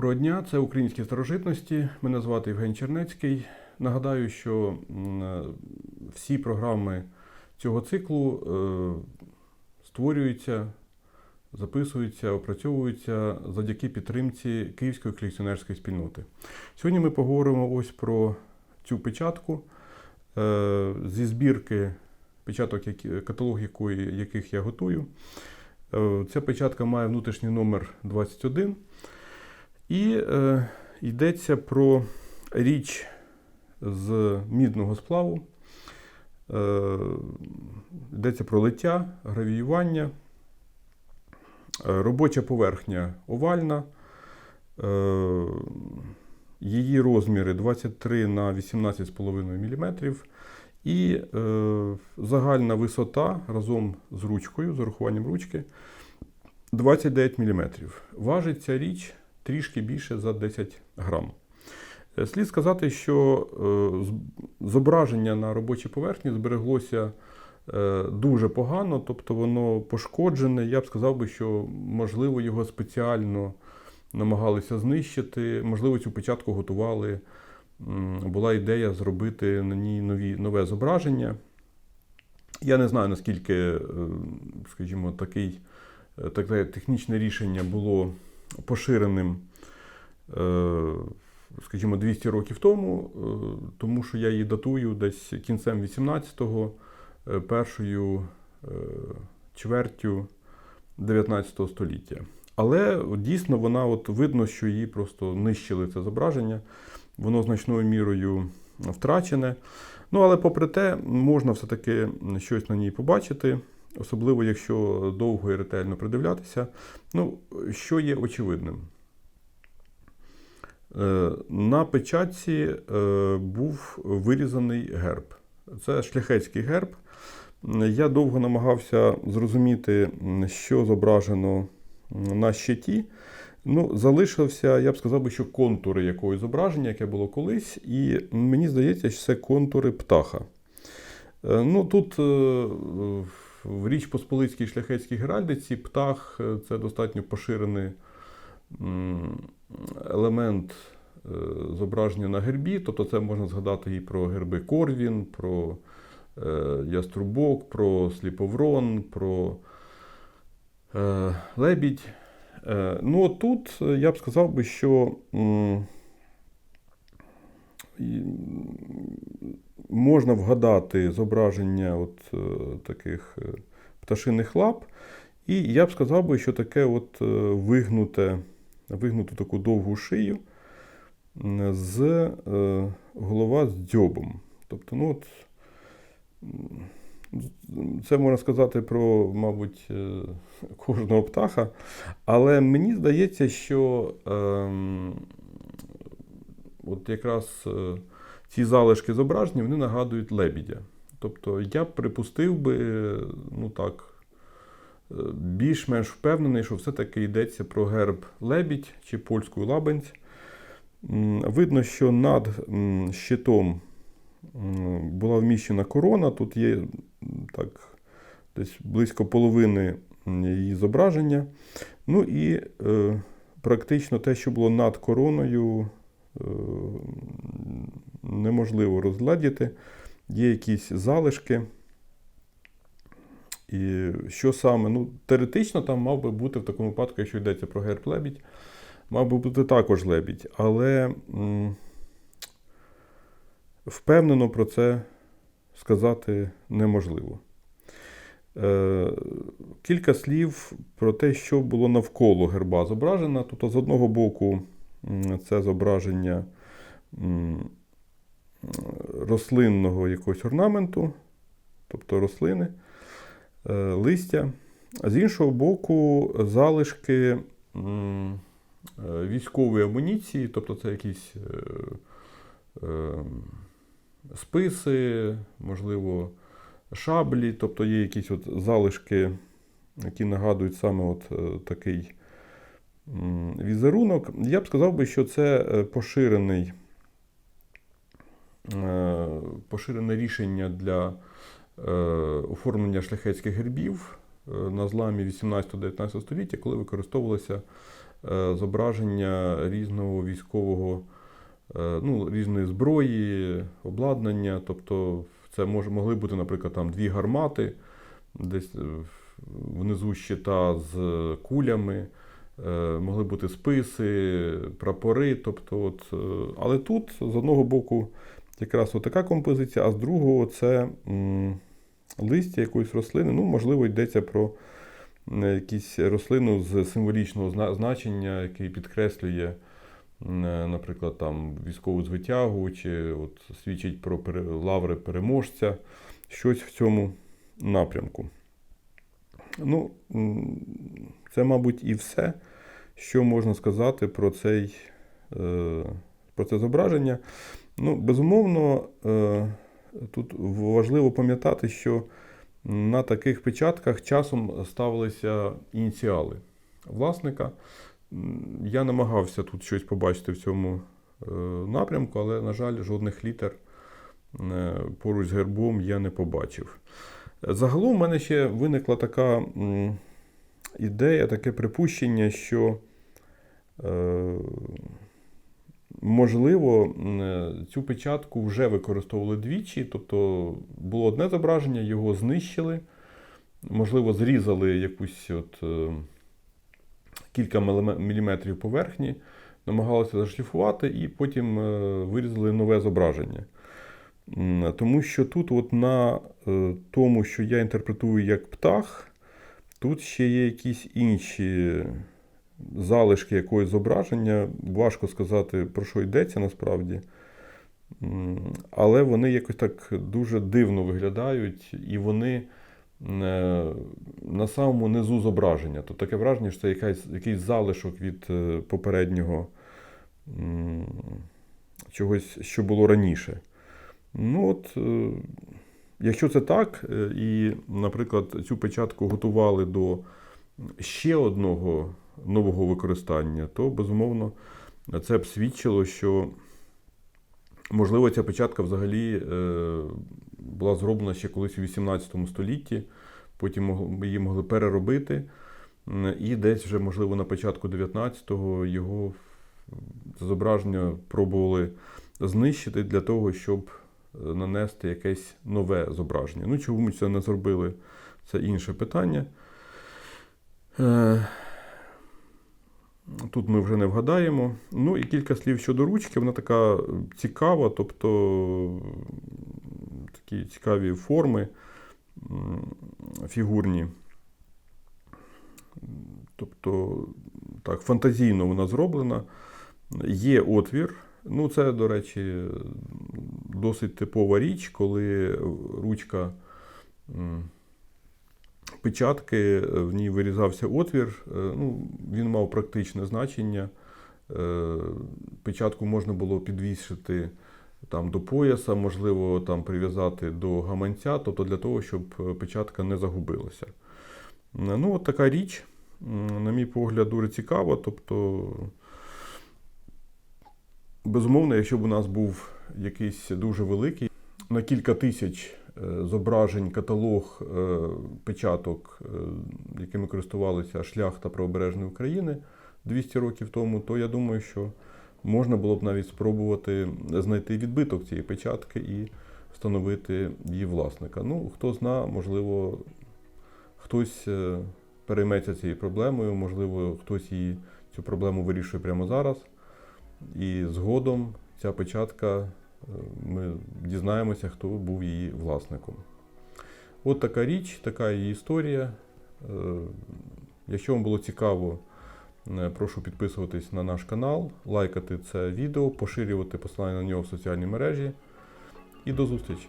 Доброго дня, це українські старожитності. Мене звати Євген Чернецький. Нагадаю, що е, всі програми цього циклу е, створюються, записуються, опрацьовуються завдяки підтримці Київської колекціонерської спільноти. Сьогодні ми поговоримо ось про цю печатку е, зі збірки печаток, каталог якої, яких я готую. Ця печатка має внутрішній номер 21. І е, йдеться про річ з мідного сплаву. Е, йдеться про лиття, гравіювання. Е, робоча поверхня овальна. Е, її розміри 23 на 18,5 мм. І е, загальна висота разом з ручкою, з урахуванням ручки 29 мм. Важить ця річ трішки більше за 10 грам. Е, Слід сказати, що е, зображення на робочій поверхні збереглося е, дуже погано, тобто воно пошкоджене. Я б сказав би, що можливо його спеціально намагалися знищити, можливо, цю печатку готували. Була ідея зробити на ній нові, нове зображення. Я не знаю, наскільки, скажімо, такий, таке технічне рішення було поширеним, е, скажімо, 200 років тому, е, тому що я її датую десь кінцем 18-го, е, першою чвертю 19 століття. Але дійсно вона от видно, що її просто нищили це зображення. Воно значною мірою втрачене. Ну, але попри те, можна все-таки щось на ній побачити, особливо якщо довго і ретельно придивлятися. Ну, що є очевидним? Е, На печатці е, був вирізаний герб. Це шляхетський герб. Я довго намагався зрозуміти, що зображено на щиті. Ну, залишився, я б сказав би, що контури якогось зображення, яке було колись, і мені здається, що це контури птаха. Е, Ну, тут в Річ Посполицькій шляхетській геральдиці птах е, це достатньо поширений елемент е, зображення на гербі. Тобто це можна згадати і про герби Корвін, про е, Яструбок, про Сліповрон, про Лебідь. Ну, тут я б сказав би, що можна вгадати зображення от е, таких е, пташиних лап. І я б сказав би, що таке от е, вигнуте, вигнуту таку довгу шию з е, голова з дзьобом. Тобто, ну от, це можна сказати про, мабуть, е, кожного птаха. Але мені здається, що ем, от якраз е, ці залишки зображення вони нагадують лебідя. Тобто я припустив би, ну так, е, більш-менш впевнений, що все-таки йдеться про герб лебідь чи польську лабенць. Видно, що над щитом була вміщена корона. Тут є так, десь близько половини її зображення. Ну і е, практично те, що було над короною, неможливо розглядіти. Є якісь залишки. І що саме? Ну, теоретично там мав би бути в такому випадку, якщо йдеться про герб лебідь, мав би бути також лебідь. Але м, впевнено про це сказати неможливо. Е, Кілька слів про те, що було навколо герба зображено. Тобто, з одного боку, це зображення рослинного якогось орнаменту, тобто рослини, е, листя. А з іншого боку, залишки е, військової амуніції, тобто це якісь е, списи, можливо, шаблі, тобто є якісь от залишки, які нагадують саме от такий візерунок. Я б сказав би, що це е, поширений, е, поширене рішення для е, оформлення шляхетських гербів на зламі 18-19 століття, коли використовувалися е, зображення різного військового, ну, різної зброї, обладнання. Тобто це може, могли бути, наприклад, там дві гармати, десь внизу щита з кулями, могли бути списи, прапори. Тобто, от, е, але тут з одного боку якраз така композиція, а з другого це листя якоїсь рослини. Ну, можливо, йдеться про е, якусь рослину з символічного зна- значення, який підкреслює, е, наприклад, там військову звитягу, чи от свідчить про лаври переможця, щось в цьому напрямку. Ну, це, мабуть, і все, що можна сказати про цей, е, про це зображення. Ну, безумовно, е, тут важливо пам'ятати, що на таких печатках часом ставилися ініціали власника. Я намагався тут щось побачити в цьому е, напрямку, але, на жаль, жодних літер поруч з гербом я не побачив. Загалом в мене ще виникла така ідея, таке припущення, що е, можливо е, цю печатку вже використовували двічі, тобто було одне зображення, його знищили, можливо, зрізали якусь от, е, кілька міліметрів поверхні, намагалися зашліфувати і потім вирізали нове зображення. Тому що тут, от на тому, що я інтерпретую як птах, тут ще є якісь інші залишки якогось зображення. Важко сказати, про що йдеться насправді. Але вони якось так дуже дивно виглядають, і вони е, на самому низу зображення. Тобто таке враження, що це якась, якийсь залишок від е, попереднього чогось, що було раніше. Ну от, е, якщо це так, е, і, наприклад, цю печатку готували до ще одного нового використання, то безумовно це б свідчило, що можливо ця печатка взагалі е, була зроблена ще колись у 18 столітті, потім її могли переробити. І десь вже, можливо, на початку 19-го його зображення пробували знищити для того, щоб нанести якесь нове зображення. Ну, чому ми це не зробили, це інше питання. Е, Тут ми вже не вгадаємо. Ну і кілька слів щодо ручки. Вона така цікава, тобто такі цікаві форми фігурні. Тобто, так, фантазійно вона зроблена. Є отвір. Ну, це, до речі, досить типова річ, коли ручка печатки, в ній вирізався отвір. Е, Ну, він мав практичне значення. Е, Печатку можна було підвісити там, до пояса, можливо, там, прив'язати до гаманця, тобто для того, щоб е, печатка не загубилася. Е, Ну, от така річ, на мій погляд, дуже цікава. Тобто, безумовно, якщо б у нас був якийсь дуже великий, на кілька тисяч е, зображень, каталог е, печаток, е, якими користувалися шляхта правобережної України 200 років тому, то я думаю, що можна було б навіть спробувати знайти відбиток цієї печатки і встановити її власника. Ну, хто зна, можливо, хтось перейметься цією проблемою, можливо, хтось її цю проблему вирішує прямо зараз. І згодом ця печатка, е, ми дізнаємося, хто був її власником. От така річ, така її історія. Е, Якщо вам було цікаво, е, прошу підписуватись на наш канал, лайкати це відео, поширювати посилання на нього в соціальній мережі. І до зустрічі!